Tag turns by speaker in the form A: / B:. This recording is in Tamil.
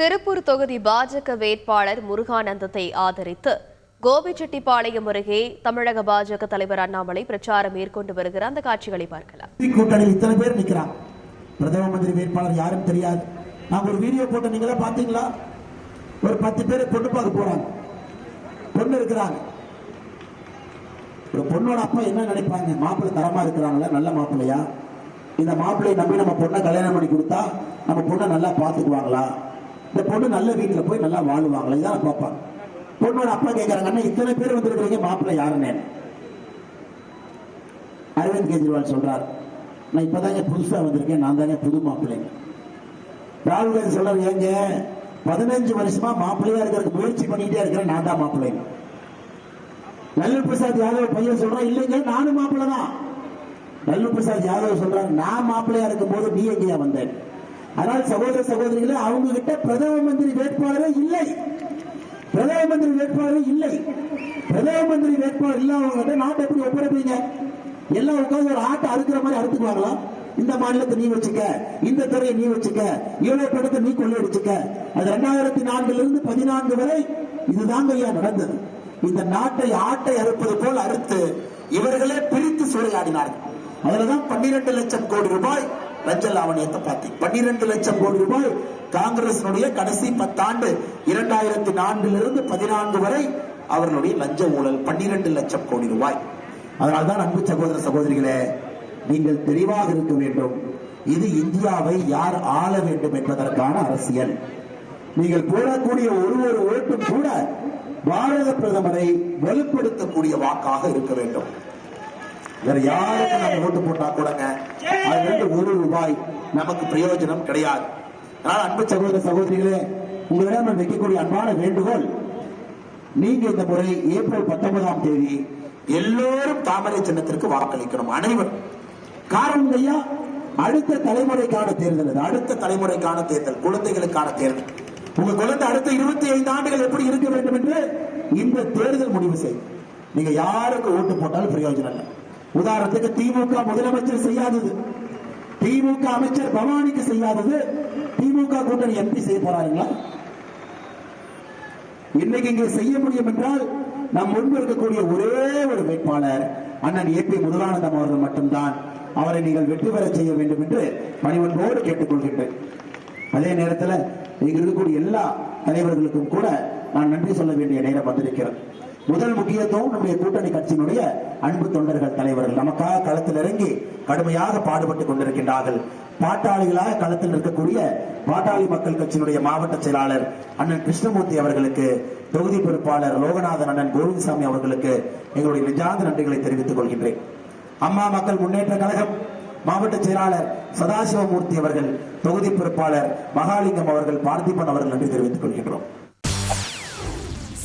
A: திருப்பூர் தொகுதி பாஜக வேட்பாளர் முருகானந்தத்தை ஆதரித்து கோபிச்செட்டிப்பாளையம் அருகே தமிழக பாஜக தலைவர் அண்ணாமலை பிரச்சாரம் மேற்கொண்டு வருகிறார். அந்த காட்சிகளை பார்க்கலாம்.
B: கூட்டணியில் இத்தனை பேர் நிக்கிறாங்க. பிரதம மந்திரி வேட்பாளர் யாரும் தெரியாது. நாங்க ஒரு வீடியோ போட்ட நீங்களா பாத்தீங்களா ஒரு பத்து பேர் பொண்ணு பார்க்க போறாங்க. பொண்ணு இருக்கிறாங்க. ஒரு பொண்ணோட அப்பா என்ன நினைப்பாங்க? மாப்பிள்ளை தரமா இருக்கிறாங்களா? நல்ல மாப்பிள்ளையா? இந்த மாப்பிள்ளையை நம்பி நம்ம பொண்ணை கல்யாணம் பண்ணி கொடுத்தா நம்ம பொண்ணை நல்லா பாத்துக்குவாங்களா இந்த பொண்ணு நல்ல வீட்டில் போய் நல்லா வாழுவாங்களா? இதான் பார்ப்பாங்க பொண்ணோட அப்பா கேட்கறாங்க அண்ணா இத்தனை பேர் வந்திருக்கிறீங்க மாப்பிள்ளை யாருன்னு? அரவிந்த் கெஜ்ரிவால் சொல்றார் நான் இப்பதாங்க புதுசா வந்திருக்கேன் நான் தாங்க புது மாப்பிள்ளைங்க. ராகுல் காந்தி சொல்றாரு ஏங்க பதினஞ்சு வருஷமா மாப்பிள்ளையா இருக்கிறதுக்கு முயற்சி பண்ணிட்டே இருக்கிறேன் நான் தான் மாப்பிள்ளைங்க. லல்லு பிரசாத் யாதவ் பையன் சொல்றான் இல்லைங்க நானும் மாப்பிள்ளை தான். லல்லு பிரசாத் யாதவ் சொல்றாரு நான் மாப்பிள்ளையா இருக்கும் போது நீ எங்கேயா வந்தேன்? அதனால் சகோதர சகோதரிகளே அவங்க கிட்ட பிரதம மந்திரி வேட்பாளரே இல்லை. பிரதம மந்திரி வேட்பாளரே இல்லை. பிரதம மந்திரி வேட்பாளர் இல்லாதவங்க கிட்ட நாட்டை எப்படி ஒப்படைப்பீங்க? எல்லாம் உட்காந்து ஒரு ஆட்டை அறுக்கிற மாதிரி அறுத்துக்குவாங்களா? இந்த மாநிலத்தை நீ வச்சுக்க இந்த துறையை நீ வச்சுக்க இவ்வளவு படத்தை நீ கொள்ளையடிச்சுக்க. அது ரெண்டாயிரத்தி நான்குல இருந்து பதினான்கு வரை இதுதாங்க ஐயா நடந்தது. இந்த நாட்டை ஆட்டை அறுப்பது போல் அறுத்து இவர்களே பிரித்து சூறையாடினார்கள். அதுலதான் பன்னிரண்டு லட்சம் கோடி ரூபாய் லஞ்ச லாவணியத்தை பார்த்தீங்க பன்னிரண்டு லட்சம் கோடி ரூபாய் காங்கிரசினுடைய கடைசி பத்தாண்டு இரண்டாயிரத்தி நான்கிலிருந்து பதினான்கு வரை அவர்களுடைய லஞ்ச ஊழல் பன்னிரண்டு லட்சம் கோடி ரூபாய். அதனால்தான் அன்பு சகோதர சகோதரிகளே நீங்கள் தெளிவாக இருக்க வேண்டும். இது இந்தியாவை யார் ஆள வேண்டும் என்பதற்கான அரசியல். நீங்கள் போடக்கூடிய ஒரு ஒரு ஓட்டும் கூட பாரத பிரதமரை வலுப்படுத்தக்கூடிய வாக்காக இருக்க வேண்டும். வேற யாருக்கு நம்ம ஓட்டு போட்டா கூடங்க? அது இருந்து ஒரு ரூபாய் நமக்கு பிரயோஜனம் கிடையாது. அதனால அன்பு சகோதர சகோதரிகளே உங்களிடம் நான் வைக்கக்கூடிய அன்பான வேண்டுகோள் நீங்க இந்த முறை ஏப்ரல் பத்தொன்பதாம் தேதி எல்லோரும் தாமரை சின்னத்திற்கு வாக்களிக்கணும் அனைவரும். காரணம் ஐயா அடுத்த தலைமுறைக்கான தேர்தல் அடுத்த தலைமுறைக்கான தேர்தல் குழந்தைகளுக்கான தேர்தல். உங்க குழந்தை அடுத்த இருபத்தி ஐந்து ஆண்டுகள் எப்படி இருக்க வேண்டும் என்று இந்த தேர்தல் முடிவு செய்யும். நீங்க யாருக்கு ஓட்டு போட்டாலும் பிரயோஜனம் இல்லை. உதாரணத்துக்கு திமுக முதலமைச்சர் செய்யாதது. திமுக அமைச்சர் பவானிக்கு செய்யாதது. திமுக கூட்டணி எம்பி செய்ய போறாருங்களா? இன்னைக்கு இங்கே செய்ய முடியும் என்றால் நம் முன்பு இருக்கக்கூடிய ஒரே ஒரு வேட்பாளர் அண்ணன் ஏ பி முதலானந்தம் அவர்கள் மட்டும்தான் அவரை நீங்கள் வெற்றி பெற செய்ய வேண்டும் என்று பணிவன்போடு கேட்டுக்கொள்கின்றேன். அதே நேரத்தில் இங்க இருக்கக்கூடிய எல்லா தலைவர்களுக்கும் கூட நான் நன்றி சொல்ல வேண்டிய நேரம் வந்திருக்கிறேன் முதல் முக்கியத்துவம் நம்முடைய கூட்டணி கட்சியினுடைய அன்பு தொண்டர்கள் தலைவர்கள். நமக்காக களத்தில் இறங்கி கடுமையாக பாடுபட்டுக் கொண்டிருக்கின்றார்கள். பாட்டாளிகளாக களத்தில் இருக்கக்கூடிய பாட்டாளி மக்கள் கட்சியினுடைய மாவட்ட செயலாளர் அண்ணன் கிருஷ்ணமூர்த்தி அவர்களுக்கு தொகுதி பொறுப்பாளர் லோகநாதன் அண்ணன் கோவிந்தசாமி அவர்களுக்கு எங்களுடைய நிஜாந்த நன்றிகளை தெரிவித்துக் கொள்கின்றேன். அம்மா மக்கள் முன்னேற்ற கழகம் மாவட்ட செயலாளர் சதாசிவமூர்த்தி அவர்கள் தொகுதி பொறுப்பாளர் மகாலிங்கம் அவர்கள் பார்த்திபன் அவர்கள் நன்றி தெரிவித்துக் கொள்கின்றோம்.